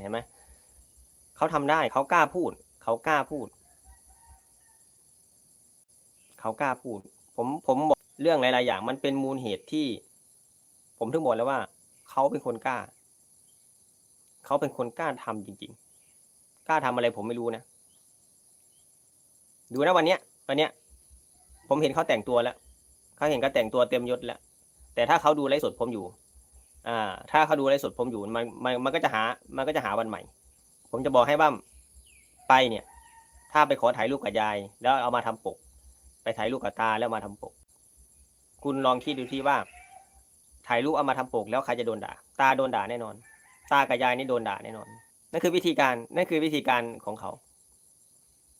เห็นไหมเขาทำได้เขากล้าพูดเขากล้าพูดเขากล้าพูด ผมผมบอกเรื่องหลาย ๆ อย่าง มันเป็นมูลเหตุที่ ผมถึงบอกแล้วว่าเขาเป็นคนกล้าเขาเป็นคนกล้าทำจริง ๆ กล้าทำอะไรผมไม่รู้นะดูนะวันเนี้ยวันเนี้ย ผมเห็นเขาแต่งตัวแล้วเขาเห็นเขาแต่งตัวเต็มยศแล้วแต่ถ้าเขาดูไลฟ์สดผมอยู่ อ่า ถ้าเขาดูไลฟ์สดผมอยู่มันมันมันก็จะหา มันก็จะหาวันใหม่ ผมจะบอกให้ว่าไปเนี่ย ถ้าไปขอถ่ายรูปกับยาย แล้วเอามาทำปก ไปถ่ายรูปกับตาแล้วมาทำปก คุณลองคิดดูที่ว่า ถ่ายรูปเอามาทำปก แล้วใครจะโดนด่า ตาโดนด่าแน่นอน ตากับยายนี่โดนด่าแน่นอน นั่นคือวิธีการ นั่นคือวิธีการของเขา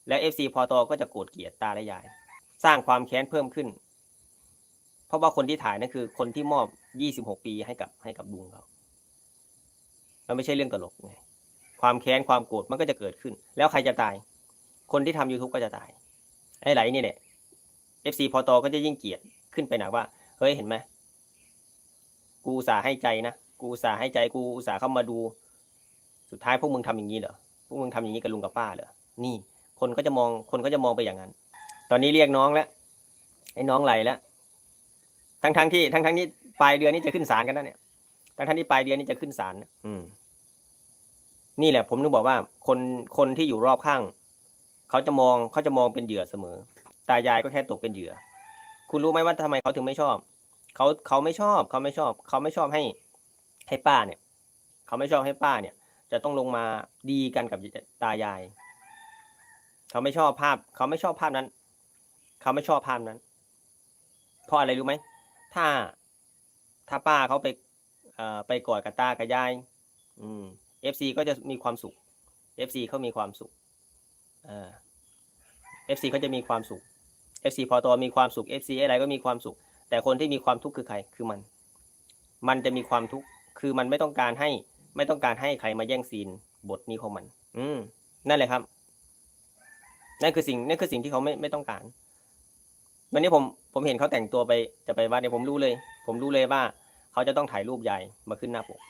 และเอฟซีพอตอก็จะโกรธเกลียดตาและยาย สร้างความแค้นเพิ่มขึ้น เพราะว่าคนที่ถ่ายนั่นคือคนที่มอบ 26ปีให้กับให้กับลุงเขามันไม่ใช่เรื่องตลกไงความแค้นความโกรธมันก็จะเกิดขึ้น แล้วใครจะตาย คนที่ทำ YouTube ก็จะตาย ไอ้ไหลนี่แหละ FC พอตอก็จะยิ่งเกลียดขึ้นไปหนักว่า เฮ้ยเห็นไหมกูอุตส่าห์ให้ใจนะ กูอุตส่าห์ให้ใจกูอุตส่าห์เข้ามาดู สุดท้ายพวกมึงทำอย่างนี้เหรอ พวกมึงทำอย่างนี้กับลุงกับป้าเหรอ นี่ คนก็จะมอง คนก็จะมองไปอย่างนั้น ตอนนี้เรียกน้องแล้ว ไอ้น้องไหลแล้ว ทั้งทั้งที่ ทั้งทั้งนี้ ปลายเดือนนี้จะขึ้นศาลกันแล้วเนี่ยทั้งทั้งๆที่ปลายเดือนนี้จะขึ้นศาลนะอืม นี่แหละ ผมนึกบอกว่า คนคนที่อยู่รอบข้าง เขาจะมองเขาจะมองเป็นเหยื่อเสมอ ตายายก็แค่ตกเป็นเหยื่อ คุณรู้ไหมว่าทำไมเขาถึงไม่ชอบ เขาเขาไม่ชอบ เขาไม่ชอบ เขาไม่ชอบให้ ให้ป้าเนี่ย เขาไม่ชอบให้ป้าเนี่ย จะต้องลงมาดีกันกับตายาย เขาไม่ชอบภาพ เขาไม่ชอบภาพนั้น เขาไม่ชอบภาพนั้น เพราะอะไรรู้ไหม ถ้า ถ้าป้าเขาไปไปกอดกับตากับยายอืมเอฟซีก็จะมีความสุขเอฟซีเขามีความสุขเอฟซีเขาจะมีความสุขเอฟซีพอตอมีความสุขเอฟซีอะไรก็มีความสุข แต่คนที่มีความทุกข์คือใครคือมัน มันจะมีความทุกข์คือมันไม่ต้องการให้ ไม่ต้องการให้ใครมาแย่งซีนบทนี้ของมัน อืมนั่นแหละครับนั่นคือสิ่งนั่นคือสิ่งที่เขาไม่ไม่ต้องการ วันนี้ผมผมเห็นเขาแต่งตัวไปจะไปวัดเนี่ยผมรู้เลย ผมรู้เลยว่า เขาจะต้องถ่ายรูปยายมาขึ้นหน้าปก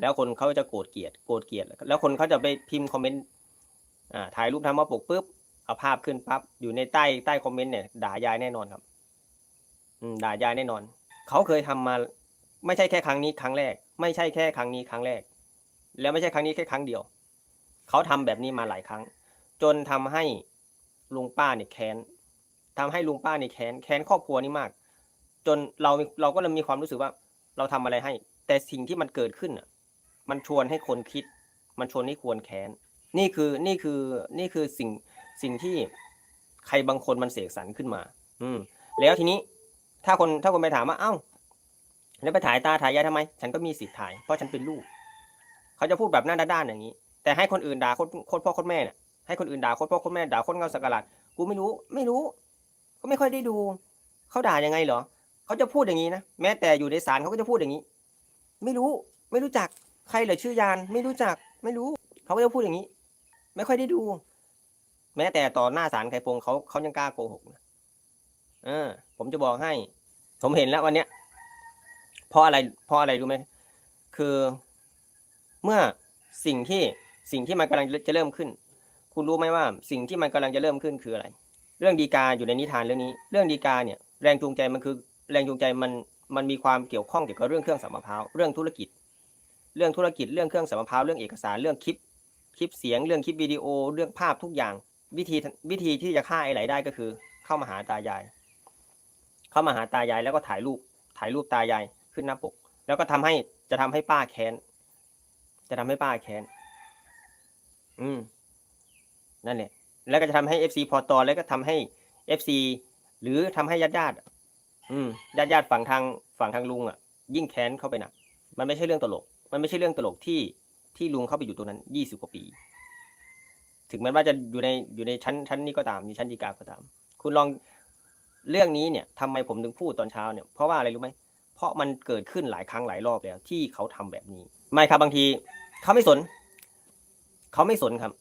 แล้วคนเขาจะโกรธเกลียดโกรธเกลียด แล้วคนเขาจะไปพิมพ์คอมเมนต์อ่าถ่ายรูปทำมาปกปุ๊บเอาภาพขึ้นปั๊บอยู่ในใต้ใต้คอมเมนต์เนี่ยด่ายายแน่นอนครับ อืมด่ายายแน่นอน เขาเคยทำมา ไม่ใช่แค่ครั้งนี้ครั้งแรก ไม่ใช่แค่ครั้งนี้ครั้งแรก แล้วไม่ใช่ครั้งนี้แค่ครั้งเดียว เขาทำแบบนี้มาหลายครั้ง จนทำให้ลุงป้าเนี่ยแค้นทำให้ลุงป้าเนี่ยแค้นแค้นครอบครัวนี้มาก จนเราเราก็เลยมีความรู้สึกว่า เราทำอะไรให้ แต่สิ่งที่มันเกิดขึ้นอะ มันชวนให้คนคิด มันชวนให้ควรแค้น นี่คือนี่คือนี่คือสิ่งสิ่งที่ใครบางคนมันเสกสรรขึ้นมา อืม แล้วทีนี้ถ้าคนถ้าคนไปถามว่าเอ้าแล้วไปถ่ายตาถ่ายยายทำไม ฉันก็มีสิทธิ์ถ่ายเพราะฉันเป็นลูก เขาจะพูดแบบหน้าด้านๆอย่างนี้ แต่ให้คนอื่นด่าโคตรโคตรพ่อโคตรแม่เนี่ยให้คนอื่นด่าโคตรพ่อโคตรแม่ด่าโคตรเงาสักการะกูไม่รู้ ไม่รู้ ก็ไม่ค่อยได้ดู เขาด่ายังไงเหรอ เขาจะพูดอย่างนี้นะแม้แต่อยู่ในศาลเขาก็จะพูดอย่างนี้ ไม่รู้ไม่รู้จักใครเหรอชื่อยาน ไม่รู้จัก ไม่รู้เขาก็จะพูดอย่างนี้ ไม่ค่อยได้ดู แม้แต่ต่อหน้าศาลไคพงเขาเขายังกล้าโกหกนะเออ ผมจะบอกให้ ผมเห็นแล้ววันเนี้ยเพราะอะไรเพราะอะไรรู้ไหมคือเมื่อสิ่งที่สิ่งที่มันกำลังจะเริ่มขึ้น คุณรู้ไหมว่า สิ่งที่มันกำลังจะเริ่มขึ้นคืออะไร เรื่องดีกาอยู่ในนิทานเรื่องนี้ เรื่องดีกาเนี่ย แรงจูงใจมันคือ แรงจูงใจมันมันมีความเกี่ยวข้องเกี่ยวกับเรื่องเครื่องสัมมะพร้าวเรื่องธุรกิจ เรื่องธุรกิจเรื่องเครื่องสัมมะพร้าวเรื่องเอกสารเรื่องคลิป คลิปเสียง เรื่องคลิปวิดีโอ เรื่องภาพทุกอย่าง วิธีวิธีที่จะฆ่าไอ้ไหลได้ก็คือ เข้ามาหาตายาย เข้ามาหาตายายแล้วก็ถ่ายรูปถ่ายรูปตายายขึ้นหน้าปก แล้วก็ทำให้จะทำให้ป้าแค้น จะทำให้ป้าแค้น อืม นั่นแหละ แล้วก็จะทำให้เอฟซีพอตอแล้วก็ทำให้เอฟซีหรือทำให้ญาติญาติ อืมญาติญาติฝั่งทางฝั่งทางลุงอะ ยิ่งแค้นเข้าไปหนักมันไม่ใช่เรื่องตลก มันไม่ใช่เรื่องตลกที่ที่ลุงเข้าไปอยู่ตรงนั้นยี่สิบกว่าปี ถึงแม้ว่าจะอยู่ในอยู่ในชั้นชั้นนี้ก็ตามในชั้นฎีกาก็ตาม คุณลองเรื่องนี้เนี่ยทำไมผมถึงพูดตอนเช้าเนี่ยเพราะว่าอะไรรู้ไหมเพราะมันเกิดขึ้นหลายครั้งหลายรอบแล้ว ที่เขาทำแบบนี้ ไม่ครับบางที เขาไม่สน เขาไม่สนครับ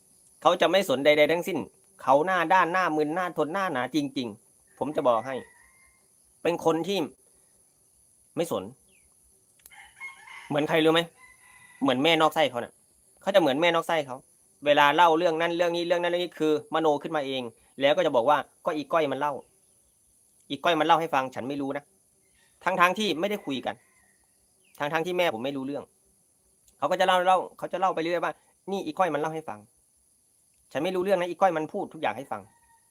เขาจะไม่สนใดๆทั้งสิ้น เขาหน้าด้านหน้ามึนหน้าทนหน้าหนาจริง ๆ ผมจะบอกให้ เป็นคนที่ไม่สน เหมือนใครรู้ไหมเหมือนแม่นอกไส้เขาเนะ่ะเขาจะเหมือนแม่นอกไส้เขาเวลาเล่าเรื่องนั้นเรื่องนี้เรื่องนั้นเรื่องนี้คือ มโนขึ้นมาเอง แล้วก็จะบอกว่าก็อีก้อยมันเล่า อีก้อยมันเล่าให้ฟังฉันไม่รู้นะทั้งทั้งที่ไม่ได้คุยกันทั้งทั้งที่แม่ผมไม่รู้เรื่อง เขาก็จะเล่าเล่าเขาจะเล่าไปเรื่อยว่า นี่อีก้อยมันเล่าให้ฟัง ฉันไม่รู้เรื่องนะอีก้อยมันพูดทุกอย่างให้ฟัง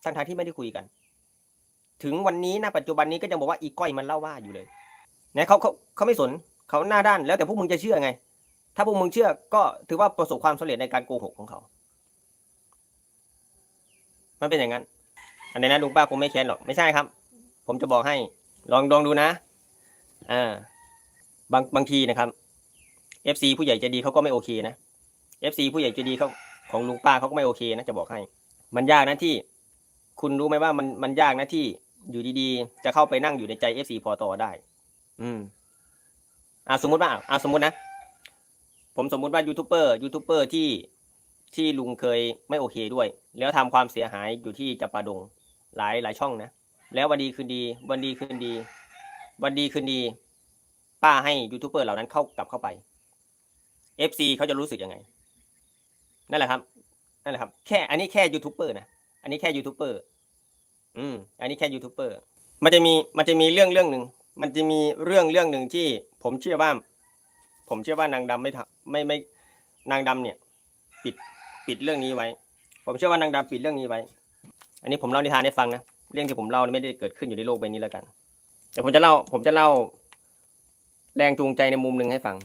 ทั้งทั้งที่ไม่ได้คุยกัน ถึงวันนี้ณปัจจุบันนี้ก็ยังบอกว่าอีก้อยมันเล่าว่าอยู่เลยเนี่ยเขาเขาเขาไม่สนเขาหน้าด้านแล้วแต่พวกมึงจะเชื่อไง ถ้าพวกมึงเชื่อก็ถือว่าประสบความสำเร็จในการโกหกของเขา มันเป็นอย่างนั้น อันนี้นะลุงป้าคงไม่แค้นหรอกไม่ใช่ครับ ผมจะบอกให้ ลองลองดูนะอ่าบางบางทีนะครับ FC ผู้ใหญ่ใจดีเขาก็ไม่โอเคนะ FC ผู้ใหญ่ใจดีเขาของลุงป้าเขาก็ไม่โอเคนะจะบอกให้ มันยากนะที่ คุณรู้ไหมว่ามันมันยากนะที่ อยู่ดีๆ จะเข้าไปนั่งอยู่ในใจ FC พอต่อได้ อืม อ่าสมมุติว่าอ่าสมมุตินะ ผมสมมุติว่ายูทูบเบอร์ยูทูบเบอร์ที่ที่ลุงเคยไม่โอเคด้วย แล้วทำความเสียหายอยู่ที่จับปาดง หลายหลายช่องนะ แล้ววันดีคืนดี วันดีคืนดี วันดีคืนดี ป้าให้ยูทูบเบอร์เหล่านั้นเข้ากลับเข้าไป FC เขาจะรู้สึกยังไง นั่นแหละครับ นั่นแหละครับ แค่ อันนี้แค่ยูทูบเบอร์นะ อันนี้แค่ยูทูบเบอร์ อืม อันนี้แค่ยูทูบเบอร์ มันจะมี มันจะมีเรื่องเรื่องหนึ่ง มันจะมีเรื่องเรื่องหนึ่งที่ ผมเชื่อว่า ผมเชื่อว่านางดำไม่ทำไม่ไม่นางดำเนี่ย ปิดปิดเรื่องนี้ไว้ ผมเชื่อว่านางดำปิดเรื่องนี้ไว้ อันนี้ผมเล่านิทานให้ฟังนะ เรื่องที่ผมเล่าไม่ได้เกิดขึ้นอยู่ในโลกใบนี้แล้วกัน แต่ผมจะเล่า ผมจะเล่า แรงจูงใจในมุมหนึ่งให้ฟัง